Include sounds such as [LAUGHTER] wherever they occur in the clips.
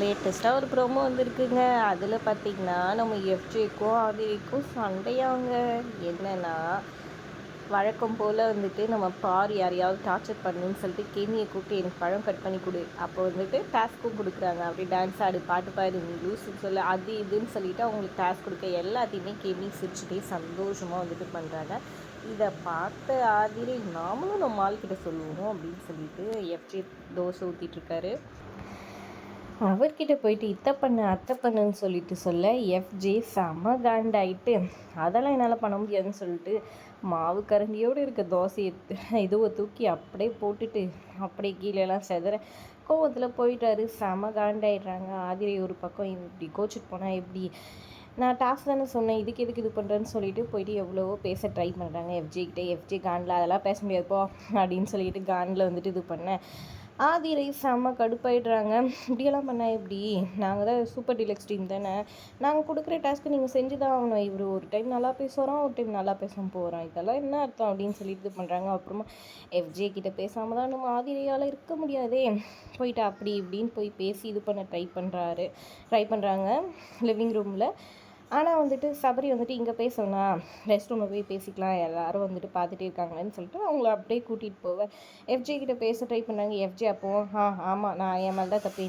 லேட்டஸ்ட்டாக ஒரு ப்ரோமோ வந்திருக்குங்க. அதில் பார்த்திங்கன்னா நம்ம எஃப்ஜேக்கும் ஆதிரிக்கும் சண்டையாங்க. என்னென்னா வழக்கம் போல் வந்துட்டு நம்ம பார் யாரையாவது டார்ச்சர் பண்ணுன்னு சொல்லிட்டு கேமியை கூப்பிட்டு எனக்கு பழம் கட் பண்ணி கொடு. அப்போ வந்துட்டு டாஸ்க்கும் கொடுக்குறாங்க. அப்படி டான்ஸ் ஆடு பாட்டு பாடு லூஸுன்னு சொல்ல அது இதுன்னு சொல்லிட்டு அவங்களுக்கு டாஸ்க் கொடுக்க எல்லாத்தையுமே கேமி சிரிச்சுட்டே சந்தோஷமாக வந்துட்டு பண்ணுறாங்க இதை பார்த்த ஆதிரி நாமளும் நம்ம ஆள்கிட்ட சொல்லுவோம் அப்படின்னு சொல்லிட்டு எஃப்ஜே தோசை ஊற்றிட்டுருக்காரு அவர்கிட்ட போயிட்டு இத்தை பண்ணு அத்தை பண்ணுன்னு சொல்லிட்டு சொல்ல எஃப்ஜே செம காண்டாயிட்டு அதெல்லாம் என்னால் பண்ண முடியாதுன்னு சொல்லிட்டு மாவு கரண்டியோடு இருக்க தோசையை [LAUGHS] இதுவை தூக்கி அப்படியே போட்டுட்டு அப்படியே கீழேலாம் செதற கோவத்தில் போயிட்டாரு. செம காண்டாயிடுறாங்க. ஆதிரை ஒரு பக்கம் இப்படி கோச்சிட்டு போனால் எப்படி? நான் டாஸ்க் தானே சொன்னேன் இதுக்கு எதுக்கு இது பண்ணுறேன்னு சொல்லிட்டு போயிட்டு எவ்வளவோ பேச ட்ரை பண்ணுறாங்க எஃப்ஜே கிட்டே எஃப்ஜே காண்டில் அதெல்லாம் பேச முடியாதுப்போ அப்படின்னு சொல்லிட்டு காண்டில் வந்துட்டு இது பண்ணேன் ஆதிரை செம்ம கடுப்பாயிடுறாங்க. இப்படியெல்லாம் பண்ணால் எப்படி? நாங்கள் தான் சூப்பர் டிலக்ஸ் டீம் தானே? நாங்கள் கொடுக்குற டாஸ்க்கு நீங்கள் செஞ்சு தான் ஆகணும். இவர் ஒரு டைம் நல்லா பேசுகிறோம் ஒரு டைம் நல்லா பேச போகிறோம் இதெல்லாம் என்ன அர்த்தம் அப்படின்னு சொல்லிட்டு இது பண்ணுறாங்க அப்புறமா எஃப்ஜே கிட்ட பேசாமல் தான் நம்ம ஆதிரையால் இருக்க முடியாதே. போயிட்டு அப்படி இப்படின்னு போய் பேசி இது பண்ண ட்ரை பண்ணுறாரு ட்ரை பண்ணுறாங்க லிவிங் ரூமில் ஆனால் வந்துட்டு சபரி வந்துட்டு இங்கே பேசணும்னா ரெஸ்ட் ரூமில் போய் பேசிக்கலாம் எல்லோரும் வந்துட்டு பார்த்துட்டே இருக்காங்களேன்னு சொல்லிட்டு அவங்கள அப்படியே கூட்டிகிட்டு போவேன். எஃப்ஜே கிட்ட பேச ட்ரை பண்ணாங்க. எஃப்ஜே அப்போ ஆ ஆமாம் நான் என் மேலே தான் தப்பு.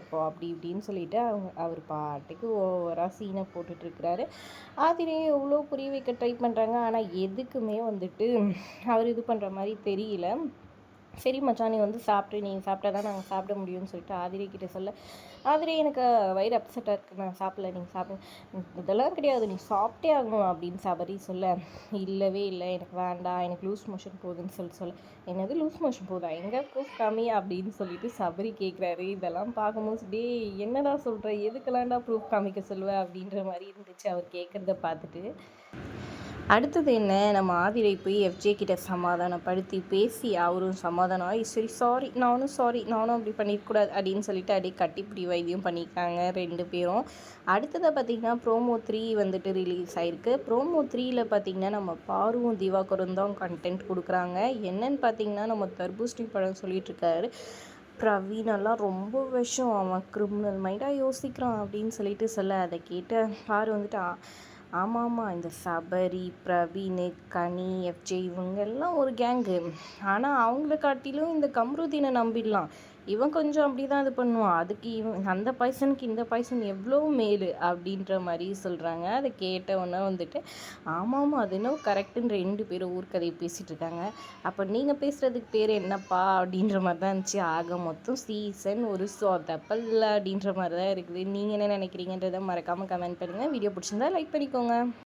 இப்போ அப்படி இப்படின்னு சொல்லிட்டு அவங்க அவர் பாட்டுக்கு ஓவராக சீனை போட்டுட்ருக்கிறாரு ஆதிரையும் எவ்வளோ புரிய வைக்க ட்ரை பண்ணுறாங்க ஆனால் எதுக்குமே வந்துட்டு அவர் இது பண்ணுற மாதிரி தெரியல. சரி மச்சான் நீ வந்து சாப்பிட்டு நீங்கள் சாப்பிட்டா தான் நாங்கள் சாப்பிட முடியும்னு சொல்லிட்டு ஆதிரை கிட்டே சொல்ல. ஆதிரை எனக்கு வயிறு அப்செட்டாக இருக்குது நான் சாப்பிடல நீங்கள் சாப்பிட இதெல்லாம் கிடையாது நீ சாப்பிட்டே ஆகணும் அப்படின்னு சபரி சொல்ல. இல்லவே இல்லை எனக்கு வேண்டாம் எனக்கு லூஸ் மோஷன் போகுதுன்னு சொல்லி சொல்ல. என்னது லூஸ் மோஷன் போதா? எங்கே ப்ரூஃப் கம்மி அப்படின்னு சொல்லிட்டு சபரி கேட்குறாரு இதெல்லாம் பார்க்கும்போது டே என்னடா சொல்கிற எதுக்கெல்லாம்டா ப்ரூஃப் காமிக்க சொல்லுவேன் அப்படின்ற மாதிரி இருந்துச்சு அவர் கேட்குறத பார்த்துட்டு. அடுத்தது என்ன? நம்ம ஆதிரை போய் எஃப்ஜே கிட்ட சமாதானப்படுத்தி பேசி அவரும் சமாதானம் ஆகி சரி சாரி நானும் சாரி நானும் அப்படி பண்ணிடக்கூடாது அப்படின்னு சொல்லிட்டு அப்படியே கட்டிப்பிடி வைத்தியம் பண்ணியிருக்காங்க ரெண்டு பேரும். அடுத்ததை பார்த்திங்கன்னா ப்ரோமோ த்ரீ வந்துட்டு ரிலீஸ் ஆயிருக்கு. ப்ரோமோ த்ரீயில் பார்த்திங்கன்னா நம்ம பாருவும் திவாகரும் தான் கண்டென்ட் கொடுக்குறாங்க. என்னன்னு பார்த்திங்கன்னா நம்ம தர்பூசணி படம் சொல்லிகிட்ருக்காரு பிரவீனெல்லாம் ரொம்ப விஷம். அவன் கிரிமினல் மைண்டாக யோசிக்கிறான் அப்படின்னு சொல்லிட்டு சொல்ல அதை கேட்டு பாரு வந்துட்டு. ஆமாம் ஆமாம் இந்த சபரி பிரவீன் கனி எஃப்ஜே இவங்க எல்லாம் ஒரு கேங்கு. ஆனால் அவங்கள காட்டிலும் இந்த கம்ருதீனை நம்பிடலாம். இவன் கொஞ்சம் அப்படி தான் இது பண்ணுவான். அதுக்கு இவன் அந்த பைசனுக்கு இந்த பைசன் எவ்வளோ மேலு அப்படின்ற மாதிரி சொல்கிறாங்க அதை கேட்டவொன்னே வந்துட்டு ஆமாம் அது என்ன கரெக்டுன்னு ரெண்டு பேரும் ஊர்க்கதையை பேசிகிட்டு இருக்காங்க. அப்போ நீங்கள் பேசுகிறதுக்கு பேர் என்னப்பா அப்படின்ற மாதிரி தான் இருந்துச்சு. ஆக மொத்தம் சீசன் ஒரு சொதப்பல் அப்படின்ற மாதிரி தான் இருக்குது. நீங்கள் என்ன நினைக்கிறீங்கன்றதை மறக்காமல் கமெண்ட் பண்ணுங்கள் வீடியோ பிடிச்சிருந்தா லைக் பண்ணிக்கோங்க. பண்ணுங்கள்